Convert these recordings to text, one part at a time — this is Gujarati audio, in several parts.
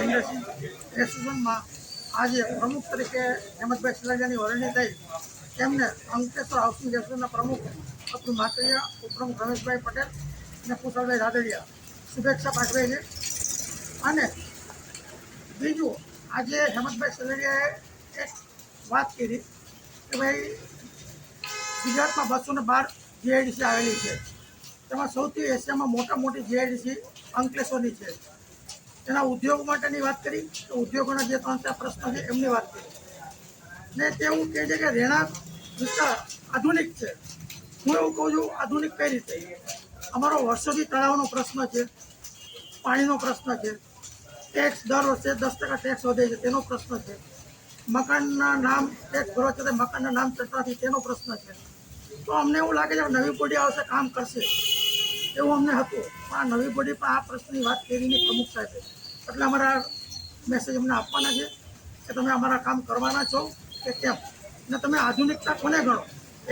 ઇન્ડસ્ટ્રી આજે પ્રમુખ તરીકે હેમંતભાઈ સિલાજાની વરણી થઈ તેમને અંકલેશ્વર હાઉસિંગ એસોસિએશનના રમેશભાઈ પટેલ અને કુશલભાઈ રાદડિયા શુભેચ્છા પાઠવે છે અને બીજું, આજે હેમંતભાઈ સિલાડિયાએ એક વાત કરી કે ભાઈ ગુજરાતમાં બસો ને બાર જીઆઈડીસી આવેલી છે. તેમાં સૌથી એશિયામાં મોટા મોટી જીઆઈડીસી અંકલેશ્વરની છે. તેના ઉદ્યોગ માટેની વાત કરી, તો ઉદ્યોગોના જે ત્રણ ચાર પ્રશ્નો છે, એમની વાત કરી. ને તેવું કહે છે કે રહેણાંક વિસ્તાર આધુનિક છે. હું એવું કહું છું, આધુનિક કઈ રીતે? અમારો વર્ષોથી તળાવનો પ્રશ્ન છે, પાણીનો પ્રશ્ન છે ટેક્સ દર વર્ષે દસ ટકા ટેક્સ વધે છે, તેનો પ્રશ્ન છે. મકાનના નામ ટેક્સ ભરવા છતાં મકાનના નામ ચડવાથી તેનો પ્રશ્ન છે. તો અમને એવું લાગે છે કે નવી પેઢી આવશે, કામ કરશે. એવું અમને હતું. પણ આ નવી બોડી પણ આ પ્રશ્નની વાત કરીને પ્રમુખ સાહેબે. એટલે અમારા મેસેજ અમને આપવાના છે કે તમે અમારા કામ કરવાના છો કે કેમ? ને તમે આધુનિકતા કોને ગણો?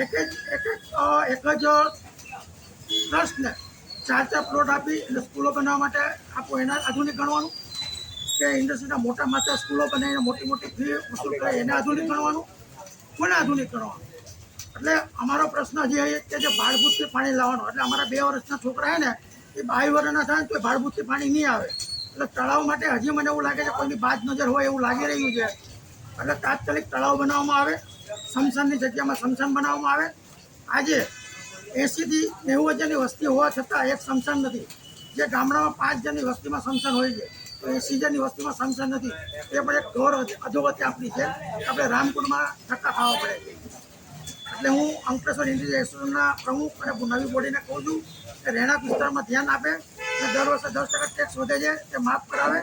એક જ એક જ એક જ ટ્રસ્ટને ચાર ચાર પ્લોટ આપી અને સ્કૂલો બનાવવા માટે આપો એના આધુનિક ગણવાનું? કે ઇન્ડસ્ટ્રીના મોટા માત્ર સ્કૂલો બનાવીને મોટી મોટી ફી વસૂલ કરે એને આધુનિક ગણવાનું? કોને આધુનિક ગણવાનું? એટલે અમારો પ્રશ્ન જે એ કે જે ભાડભૂતથી પાણી લાવવાનો, એટલે અમારા બે વર્ષના છોકરા છે ને, એ બાવી વર્ષના થાય ને તો ભાડભૂતથી પાણી નહીં આવે. એટલે તળાવ માટે હજી મને એવું લાગે છે કોઈની બાજ નજર હોય એવું લાગી રહ્યું છે. એટલે તાત્કાલિક તળાવ બનાવવામાં આવે સમસાનની જગ્યામાં સમસાન બનાવવામાં આવે. આજે એંસીથી નેવું હજારની વસ્તી હોવા છતાં એક સમસાન નથી. જે ગામડામાં પાંચ જણની વસ્તીમાં સમસાન હોય છે, તો એંસી જણની વસ્તીમાં સમસાન નથી. એ પણ એક ઘોર અધોગતિ આપણી છે. આપણે રામકુંડમાં ધક્કા ખાવા પડે. છે એટલે હું અંકલેશ્વર ઇન્ડિયન એસોસિએશનના પ્રમુખ અને નવી બોડીને કહું છું કે રહેણાંક વિસ્તારમાં ધ્યાન આપે અને દર વર્ષે દસ ટકા ટેક્સ વધે છે, તે માફ કરાવે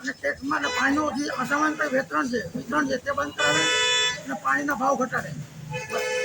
અને ટેક્સમાં અને પાણીનું જે અસામાન્ય વેતરણ છે, વિતરણ છે, તે બંધ કરાવે અને પાણીના ભાવ ઘટાડે. બસ.